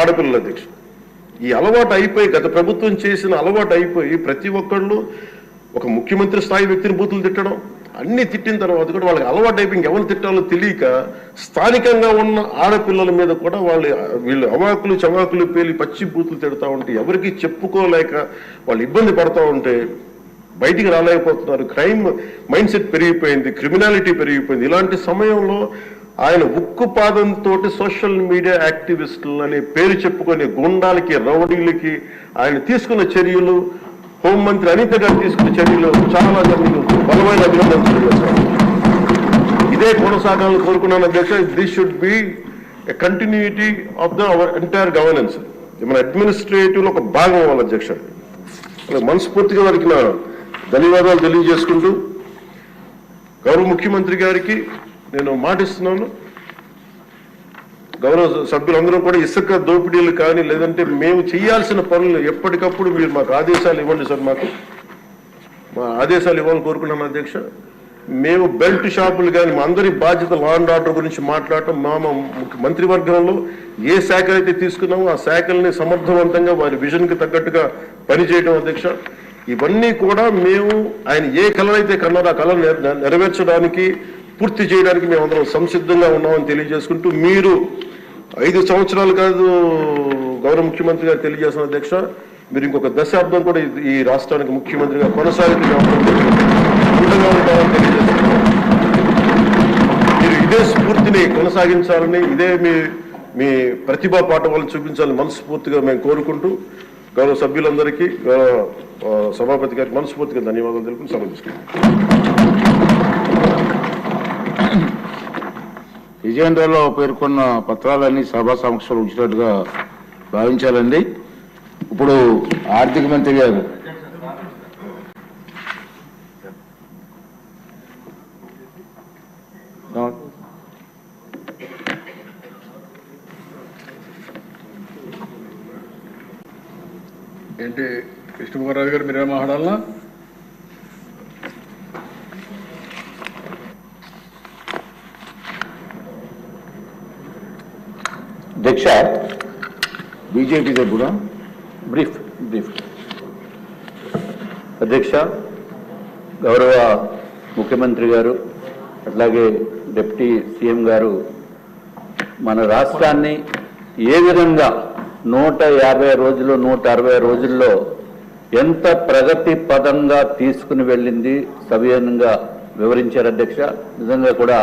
ఆడపిల్లల దీక్ష ఈ అలవాటు అయిపోయి గత ప్రభుత్వం చేసిన అలవాటు అయిపోయి ప్రతి ఒక్కళ్ళు ఒక ముఖ్యమంత్రి స్థాయి వ్యక్తిని బూతులు తిట్టడం అన్ని తిట్టిన తర్వాత కూడా వాళ్ళకి అలవాటు అయిపోయి ఇంకెవరు తిట్టాలో తెలియక స్థానికంగా ఉన్న ఆడపిల్లల మీద కూడా వాళ్ళు వీళ్ళు అవాకులు చవాకులు పేలి పచ్చి బూతులు తిడతా ఉంటే ఎవరికి చెప్పుకోలేక వాళ్ళు ఇబ్బంది పడతా ఉంటే బయటికి రాలేకపోతున్నారు. క్రైమ్ మైండ్ సెట్ పెరిగిపోయింది క్రిమినాలిటీ పెరిగిపోయింది. ఇలాంటి సమయంలో ఆయన ఉక్కు పాదంతో సోషల్ మీడియా యాక్టివిస్టులు అనే పేరు చెప్పుకునే గుండాలకి రౌడీలకి ఆయన తీసుకున్న చర్యలు హోంమంత్రి అనిత గారు తీసుకున్న చర్యలు చాలా నేను బలమైన అభినందనలు ఇదే కొనసాగాలని కోరుకున్నాను అధ్యక్ష this should be a continuity of the our entire governance. మన అడ్మినిస్ట్రేటివ్ ఒక భాగం అవ్వాలి అధ్యక్ష. మనస్ఫూర్తిగా వారికి నా ధన్యవాదాలు తెలియజేసుకుంటూ గౌరవ ముఖ్యమంత్రి గారికి నేను మాటిస్తున్నాను. గౌరవ సభ్యులందరూ కూడా ఇసుక దోపిడీలు కానీ లేదంటే మేము చేయాల్సిన పనులు ఎప్పటికప్పుడు మీరు మాకు ఆదేశాలు ఇవ్వండి సార్ మాకు. మా ఆదేశాలు ఇవ్వాలని కోరుకున్నాను అధ్యక్ష. మేము బెల్ట్ షాపులు కానీ మా అందరి బాధ్యత లా అండ్ ఆర్డర్ గురించి మాట్లాడటం మా మంత్రివర్గంలో ఏ శాఖ అయితే తీసుకున్నామో ఆ శాఖల్ని సమర్థవంతంగా వారి విజన్కి తగ్గట్టుగా పనిచేయడం అధ్యక్ష. ఇవన్నీ కూడా మేము ఆయన ఏ కళనైతే కన్నారో ఆ కళ నెరవేర్చడానికి పూర్తి చేయడానికి మేము అందరం సంసిద్ధంగా ఉన్నామని తెలియజేసుకుంటూ మీరు ఐదు సంవత్సరాలు కాదు గౌరవ ముఖ్యమంత్రి గారు తెలియజేసిన అధ్యక్ష మీరు ఇంకొక దశాబ్దం కూడా ఈ- రాష్ట్రానికి ముఖ్యమంత్రిగా కొనసాగుతూ మీరు ఇదే స్ఫూర్తిని కొనసాగించాలని ఇదే మీ మీ ప్రతిభా పాఠవాలను చూపించాలని మనస్ఫూర్తిగా మేము కోరుకుంటూ గౌరవ సభ్యులందరికీ గౌరవ సభాపతి గారికి మనస్ఫూర్తిగా ధన్యవాదాలు తెలుపుకుని సమర్పిస్తున్నాం ఎజెండాలో పేర్కొన్న పత్రాలన్నీ సభా సమక్షంలో ఉంచినట్టుగా భావించాలండి. ఇప్పుడు ఆర్థిక మంత్రి గారు. ఏంటి కృష్ణకుమారరావు గారు మీరేం మాట్లాడాలనా అధ్యక్ష బీజేపీ తరపున బ్రీఫ్ బ్రీఫ్. అధ్యక్ష గౌరవ ముఖ్యమంత్రి గారు అట్లాగే డిప్యూటీ సీఎం గారు మన రాష్ట్రాన్ని ఏ విధంగా నూట యాభై రోజులు నూట అరవై రోజుల్లో ఎంత ప్రగతి పదంగా తీసుకుని వెళ్ళింది సవినయంగా వివరించారు అధ్యక్ష. నిజంగా కూడా